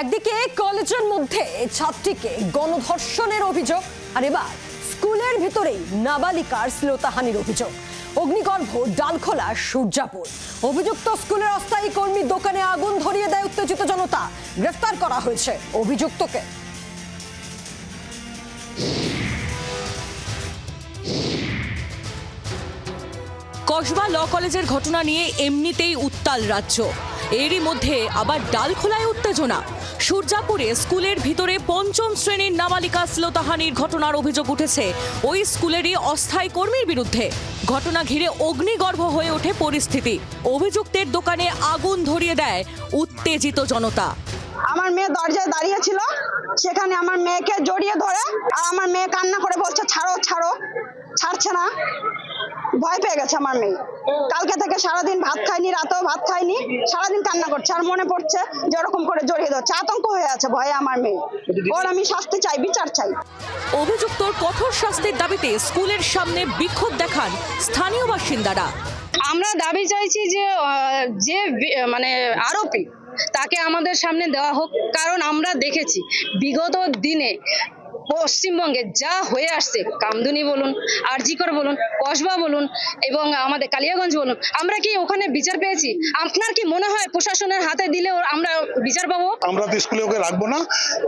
একদিকে কলেজের মধ্যে ছাত্রীকে গণধর্ষণের অভিযোগ, আর এবার স্কুলের ভিতরেই নাবালিকার শ্লীলতাহানির অভিযোগ। অগ্নিগর্ভ, ডালখোলা, সূর্যাপুর। অভিযুক্ত স্কুলের অস্থায়ী কর্মী দোকানে আগুন ধরিয়ে দেয় উত্তেজিত জনতা। গ্রেফতার করা হয়েছে অভিযুক্তকে। কসবা ল কলেজের ঘটনা নিয়ে এমনিতেই উত্তাল রাজ্য। এরই মধ্যে আবার ডাল ডালখোলায় উত্তেজনা। সূর্যাপুরে স্কুলের ভিতরে পঞ্চম শ্রেণির নাবালিকা শ্লোতাহানির ঘটনার অভিযোগ উঠেছে। ওই স্কুলেরই অস্থায়ী কর্মীর বিরুদ্ধে। ঘটনা ঘিরে অগ্নিগর্ভ হয়ে ওঠে পরিস্থিতি। অভিযুক্তের দোকানে আগুন ধরিয়ে দেয় উত্তেজিত জনতা। আমার মেয়ে দরজায় দাঁড়িয়ে ছিল। সেখানে আমার মেয়েকে জড়িয়ে ধরে আর আমার মেয়ে কান্না করে বলছে, ছাড়ো ছাড়ো, ছাড়ছে না। ভয় পেয়ে গেছে আমার মেয়ে। কালকে থেকে সারাদিন ভাত খায়নি রাতেও ভাত খায়নি সারাদিন কান্না করছে আর মনে পড়ছে যে ওরকম করে জড়িয়ে ধরছে। আতঙ্ক হয়ে আছে ভয়ে আমার মেয়ে। ওর আমি শাস্তি চাই বিচার চাই। অভিযুক্তর কঠোর শাস্তির দাবিতে স্কুলের সামনে বিক্ষোভ দেখান স্থানীয় বাসিন্দারা। আমরা দাবি চাইছি যে যে মানে আরোপি তাকে আমাদের সামনে দেওয়া হোক কারণ আমরা দেখেছি। বিগত দিনে পশ্চিমবঙ্গে যা হয়ে আসছে কামদুনি বলুন আরজিকর বলুন কসবা বলুন এবং আমাদের কালিয়াগঞ্জ বলুন আমরা কি ওখানে বিচার পেয়েছি? আপনার কি মনে হয় প্রশাসনের হাতে দিলে ওর- আমরা বিচার পাবো? আমরা তো স্কুলে ওকে রাখব না।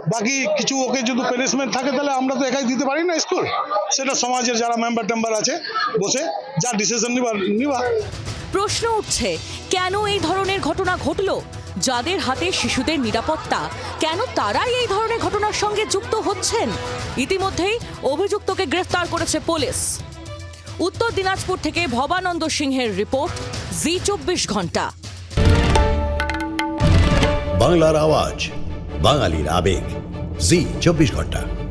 বাকি কিছু ওকে যদি প্যানিশমেন্ট থাকে তাহলে আমরা তো একাই দিতে পারি না স্কুল। সেটা সমাজের যারা মেম্বার টেম্বার আছে বসে যা ডিসিশন নিবা নিবা। প্রশ্ন উঠছে কেন এই ধরনের ঘটনা ঘটলো? যাদের হাতে শিশুদের নিরাপত্তা, কেন তারাই এই ধরনের ঘটনার সঙ্গে যুক্ত হচ্ছেন? ইতিমধ্যেই অভিযুক্তকে গ্রেফতার করেছে পুলিশ। উত্তর দিনাজপুর থেকে ভবানন্দ সিংহের রিপোর্ট, জি চব্বিশ ঘণ্টা। বাংলার আওয়াজ, বাঙালির আবেগ, জি চব্বিশ ঘণ্টা।